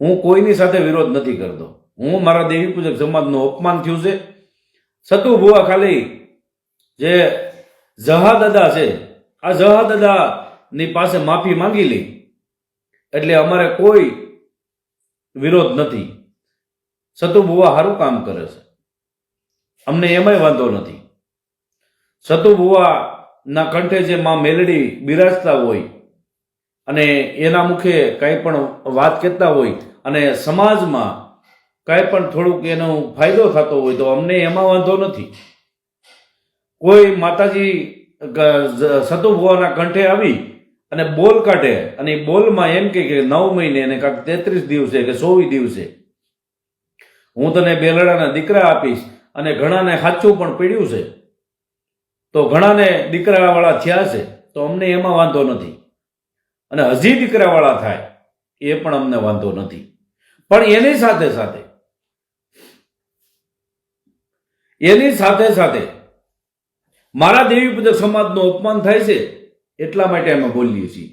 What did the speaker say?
હું કોઈની સાથે વિરોધ નથી કરતો. હું મારા દેવી પૂજક સમાજનું અપમાન થયું છે. સતુ ભુવા ખાલી જે જહાદાદા છે, આ જહાદાદાની પાસે માફી માંગી લી. એટલે અમારે કોઈ વિરોધ નથી. સતુ ભુવા સારું કામ કરે છે. અમને એમાંય વાંધો નથી. સતુ ભુવાના કંઠે જે માં મેલડી બિરાજતા હોય અને એના મુખે કંઈ પણ વાત કહેતા હોય અને સમાજમાં કાંઈ પણ થોડુંક એનો ફાયદો થતો હોય તો અમને એમાં વાંધો નથી. કોઈ માતાજી ગ- જ- સતુ ભુવાના કંઠે આવી અને બોલ કાઢે અને એ બોલમાં એમ કે નવ મહિને અને કાંક તેત્રીસ દિવસે કે ચોવીસ દિવસે. હું તને બેલડાના દીકરા આપીશ અને ઘણાને સાચું પણ પીડ્યું છે. તો ઘણાને દીકરાવાળા થયા છે, તો અમને એમાં વાંધો નથી. અને હજી દીકરાવાળા થાય, એ પણ અમને વાંધો નથી. પણ એની સાથે સાથે, એની સાથે સાથે મારા દેવી પૂજક સમાજનું અપમાન થાય છે, એટલા માટે અમે બોલીએ છીએ.